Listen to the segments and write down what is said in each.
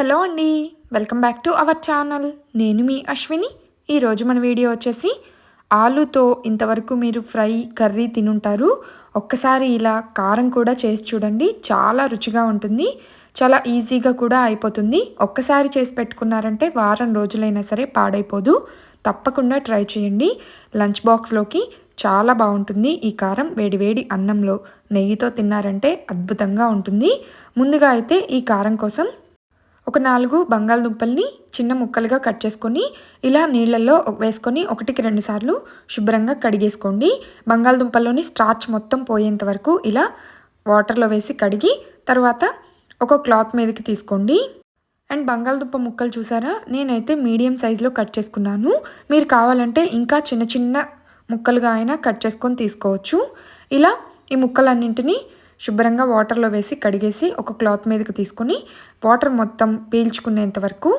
Hello అండి. Welcome back to our channel. నేను మీ అశ్విని. ఈరోజు మన వీడియో వచ్చేసి ఆలుతో ఇంతవరకు మీరు ఫ్రై కర్రీ తినుంటారు. ఒక్కసారి ఇలా కారం కూడా చేసి చూడండి. చాలా రుచిగా ఉంటుంది. చాలా ఈజీగా కూడా అయిపోతుంది. ఒక్కసారి చేసి పెట్టుకున్నారంటే వారం రోజులైనా సరే పాడైపోదు. తప్పకుండా ట్రై చేయండి. లంచ్ బాక్స్లోకి చాలా బాగుంటుంది ఈ కారం. వేడివేడి అన్నంలో నెయ్యితో తిన్నారంటే అద్భుతంగా ఉంటుంది. ముందుగా అయితే ఈ కారం కోసం ఒక నాలుగు బంగాళదుంపల్ని చిన్న ముక్కలుగా కట్ చేసుకొని ఇలా నీళ్ళల్లో వేసుకొని ఒకటికి రెండు సార్లు శుభ్రంగా కడిగేసుకోండి. బంగాళదుంపల్లోని స్టార్చ్ మొత్తం పోయేంత వరకు ఇలా వాటర్లో వేసి కడిగి తర్వాత ఒక క్లాత్ మీదకి తీసుకోండి. అండ్ బంగాళదుంప ముక్కలు చూసారా? నేనైతే మీడియం సైజులో కట్ చేసుకున్నాను. మీరు కావాలంటే ఇంకా చిన్న చిన్న ముక్కలుగా అయినా కట్ చేసుకొని తీసుకోవచ్చు. ఇలా ఈ ముక్కలన్నింటినీ శుభ్రంగా వాటర్లో వేసి కడిగేసి ఒక క్లాత్ మీదకి తీసుకొని వాటర్ మొత్తం పీల్చుకునేంత వరకు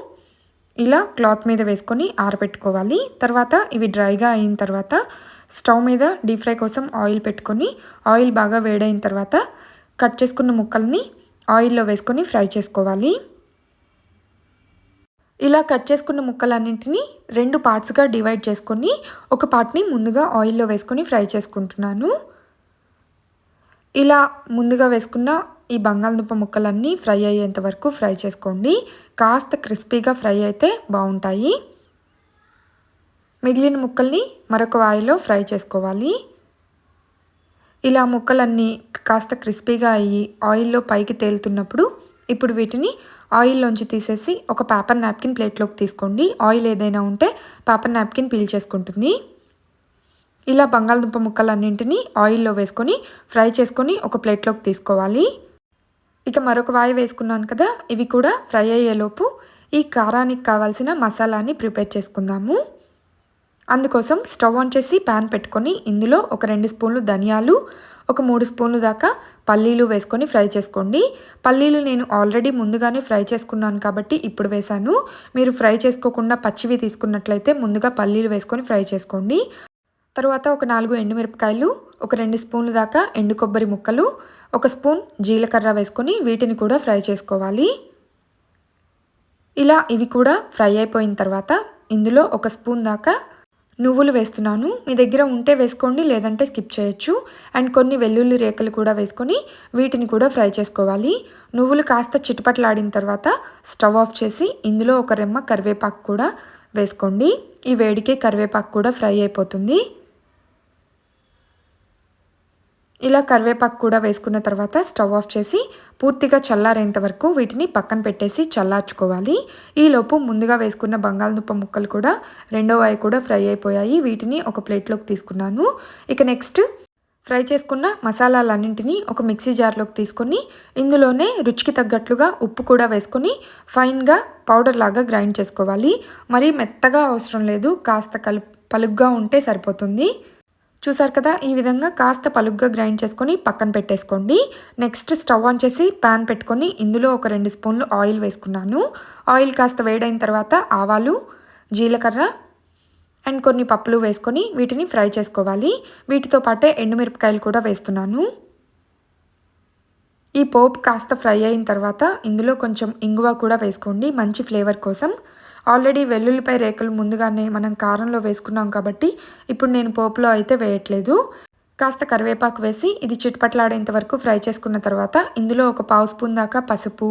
ఇలా క్లాత్ మీద వేసుకొని ఆరబెట్టుకోవాలి. తర్వాత ఇవి డ్రైగా అయిన తర్వాత స్టవ్ మీద డీప్ ఫ్రై కోసం ఆయిల్ పెట్టుకొని ఆయిల్ బాగా వేడైన తర్వాత కట్ చేసుకున్న ముక్కల్ని ఆయిల్లో వేసుకొని ఫ్రై చేసుకోవాలి. ఇలా కట్ చేసుకున్న ముక్కలన్నింటినీ రెండు పార్ట్స్గా డివైడ్ చేసుకొని ఒక పార్ట్ని ముందుగా ఆయిల్లో వేసుకొని ఫ్రై చేసుకుంటున్నాను. ఇలా ముందుగా వేసుకున్న ఈ బంగాళదుంప ముక్కలన్నీ ఫ్రై అయ్యేంత వరకు ఫ్రై చేసుకోండి. కాస్త క్రిస్పీగా ఫ్రై అయితే బాగుంటాయి. మిగిలిన ముక్కల్ని మరొక వాయిలో ఫ్రై చేసుకోవాలి. ఇలా ముక్కలన్నీ కాస్త క్రిస్పీగా అయ్యి ఆయిల్లో పైకి తేలుతున్నప్పుడు ఇప్పుడు వీటిని ఆయిల్లోంచి తీసేసి ఒక పేపర్ నాప్కిన్ ప్లేట్లోకి తీసుకోండి. ఆయిల్ ఏదైనా ఉంటే పేపర్ నాప్కిన్ పీల్ చేసుకుంటుంది. ఇలా బంగాళదుంప ముక్కలన్నింటినీ ఆయిల్లో వేసుకొని ఫ్రై చేసుకొని ఒక ప్లేట్లోకి తీసుకోవాలి. ఇక మరొక వాయి వేసుకున్నాను కదా ఇవి కూడా ఫ్రై అయ్యేలోపు ఈ కారానికి కావాల్సిన మసాలాని ప్రిపేర్ చేసుకుందాము. అందుకోసం స్టవ్ ఆన్ చేసి ప్యాన్ పెట్టుకొని ఇందులో ఒక రెండు స్పూన్లు ధనియాలు ఒక మూడు స్పూన్లు దాకా పల్లీలు వేసుకొని ఫ్రై చేసుకోండి. పల్లీలు నేను ఆల్రెడీ ముందుగానే ఫ్రై చేసుకున్నాను కాబట్టి ఇప్పుడు వేశాను. మీరు ఫ్రై చేసుకోకుండా పచ్చివి తీసుకున్నట్లయితే ముందుగా పల్లీలు వేసుకొని ఫ్రై చేసుకోండి. తర్వాత ఒక నాలుగు ఎండుమిరపకాయలు ఒక రెండు స్పూన్లు దాకా ఎండు కొబ్బరి ముక్కలు ఒక స్పూన్ జీలకర్ర వేసుకొని వీటిని కూడా ఫ్రై చేసుకోవాలి. ఇలా ఇవి కూడా ఫ్రై అయిపోయిన తర్వాత ఇందులో ఒక స్పూన్ దాకా నువ్వులు వేస్తున్నాను. మీ దగ్గర ఉంటే వేసుకోండి లేదంటే స్కిప్ చేయొచ్చు. అండ్ కొన్ని వెల్లుల్లి రేకలు కూడా వేసుకొని వీటిని కూడా ఫ్రై చేసుకోవాలి. నువ్వులు కాస్త చిటపట్లాడిన తర్వాత స్టవ్ ఆఫ్ చేసి ఇందులో ఒక రెమ్మ కరివేపాకు కూడా వేసుకోండి. ఈ వేడికే కరివేపాకు కూడా ఫ్రై అయిపోతుంది. ఇలా కరివేపాకు కూడా వేసుకున్న తర్వాత స్టవ్ ఆఫ్ చేసి పూర్తిగా చల్లారేంత వరకు వీటిని పక్కన పెట్టేసి చల్లార్చుకోవాలి. ఈలోపు ముందుగా వేసుకున్న బంగాళదుంప ముక్కలు కూడా రెండో వాయి కూడా ఫ్రై అయిపోయాయి. వీటిని ఒక ప్లేట్లోకి తీసుకున్నాను. ఇక నెక్స్ట్ ఫ్రై చేసుకున్న మసాలాలన్నింటినీ ఒక మిక్సీ జార్లోకి తీసుకొని ఇందులోనే రుచికి తగ్గట్లుగా ఉప్పు కూడా వేసుకొని ఫైన్గా పౌడర్ లాగా గ్రైండ్ చేసుకోవాలి. మరీ మెత్తగా అవసరం లేదు. కాస్త కలు పలుగ్గా ఉంటే సరిపోతుంది. చూసారు కదా? ఈ విధంగా కాస్త పలుగ్గా గ్రైండ్ చేసుకొని పక్కన పెట్టేసుకోండి. నెక్స్ట్ స్టవ్ ఆన్ చేసి ప్యాన్ పెట్టుకొని ఇందులో ఒక రెండు స్పూన్లు ఆయిల్ వేసుకున్నాను. ఆయిల్ కాస్త వేడైన తర్వాత ఆవాలు జీలకర్ర అండ్ కొన్ని పప్పులు వేసుకొని వీటిని ఫ్రై చేసుకోవాలి. వీటితో పాటే ఎండుమిరపకాయలు కూడా వేస్తున్నాను. ఈ పోపు కాస్త ఫ్రై అయిన తర్వాత ఇందులో కొంచెం ఇంగువ కూడా వేసుకోండి. మంచి ఫ్లేవర్ కోసం. ఆల్రెడీ వెల్లుల్లిపై రేకులు ముందుగానే మనం కారంలో వేసుకున్నాం కాబట్టి ఇప్పుడు నేను పోపులో అయితే వేయట్లేదు. కాస్త కరివేపాకు వేసి ఇది చిట్పట్లాడేంత వరకు ఫ్రై చేసుకున్న తర్వాత ఇందులో ఒక పావు స్పూన్ దాకా పసుపు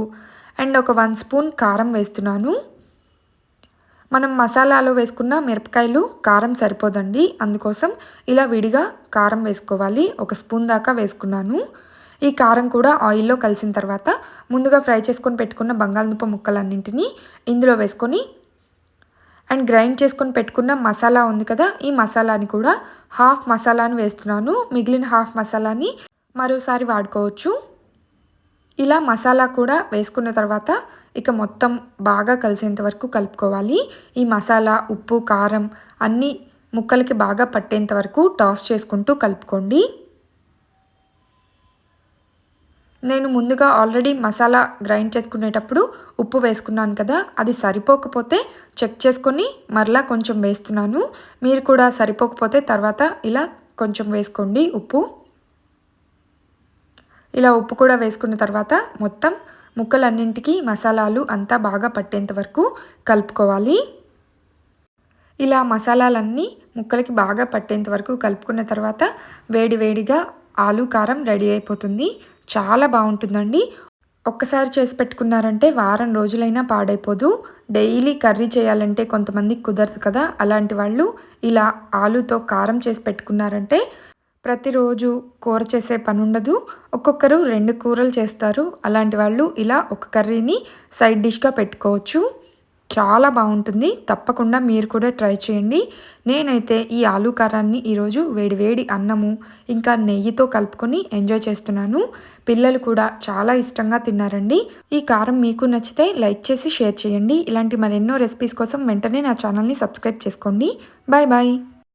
అండ్ ఒక వన్ స్పూన్ కారం వేస్తున్నాను. మనం మసాలాలో వేసుకున్న మిరపకాయలు కారం సరిపోదండి. అందుకోసం ఇలా విడిగా కారం వేసుకోవాలి. ఒక స్పూన్ దాకా వేసుకున్నాను. ఈ కారం కూడా ఆయిల్లో కలిసిన తర్వాత ముందుగా ఫ్రై చేసుకొని పెట్టుకున్న బంగాళదుంప ముక్కలన్నింటినీ ఇందులో వేసుకొని అండ్ గ్రైండ్ చేసుకొని పెట్టుకున్న మసాలా ఉంది కదా ఈ మసాలాని కూడా హాఫ్ మసాలాని వేస్తున్నాను. మిగిలిన హాఫ్ మసాలాని మరోసారి వాడుకోవచ్చు. ఇలా మసాలా కూడా వేసుకున్న తర్వాత ఇక మొత్తం బాగా కలిసేంత వరకు కలుపుకోవాలి. ఈ మసాలా ఉప్పు కారం అన్నీ ముక్కలకి బాగా పట్టేంత వరకు టాస్ చేసుకుంటూ కలుపుకోండి. నేను ముందుగా ఆల్రెడీ మసాలా గ్రైండ్ చేసుకునేటప్పుడు ఉప్పు వేసుకున్నాను కదా అది సరిపోకపోతే చెక్ చేసుకొని మరలా కొంచెం వేస్తున్నాను. మీరు కూడా సరిపోకపోతే తర్వాత ఇలా కొంచెం వేసుకోండి ఉప్పు. ఇలా ఉప్పు కూడా వేసుకున్న తర్వాత మొత్తం ముక్కలన్నింటికి మసాలాలు అంతా బాగా పట్టేంత వరకు కలుపుకోవాలి. ఇలా మసాలాలన్నీ ముక్కలకి బాగా పట్టేంత వరకు కలుపుకున్న తర్వాత వేడి వేడిగా ఆలు కారం రెడీ అయిపోతుంది. చాలా బాగుంటుందండి. ఒక్కసారి చేసి పెట్టుకున్నారంటే వారం రోజులైనా పాడైపోదు. డైలీ కర్రీ చేయాలంటే కొంతమందికి కుదరదు కదా. అలాంటి వాళ్ళు ఇలా ఆలుతో కారం చేసి పెట్టుకున్నారంటే ప్రతిరోజు కూర చేసే పని ఉండదు ఒక్కొక్కరు రెండు కూరలు చేస్తారు. అలాంటి వాళ్ళు ఇలా ఒక కర్రీని సైడ్ డిష్గా పెట్టుకోవచ్చు. చాలా బాగుంటుంది. తప్పకుండా మీరు కూడా ట్రై చేయండి. నేనైతే ఈ ఆలూ కారాన్ని ఈరోజు వేడివేడి అన్నము ఇంకా నెయ్యితో కలుపుకొని ఎంజాయ్ చేస్తున్నాను. పిల్లలు కూడా చాలా ఇష్టంగా తిన్నారండి. ఈ కారం మీకు నచ్చితే లైక్ చేసి షేర్ చేయండి. ఇలాంటి మరెన్నో రెసిపీస్ కోసం వెంటనే నా ఛానల్ని సబ్స్క్రైబ్ చేసుకోండి. Bye bye.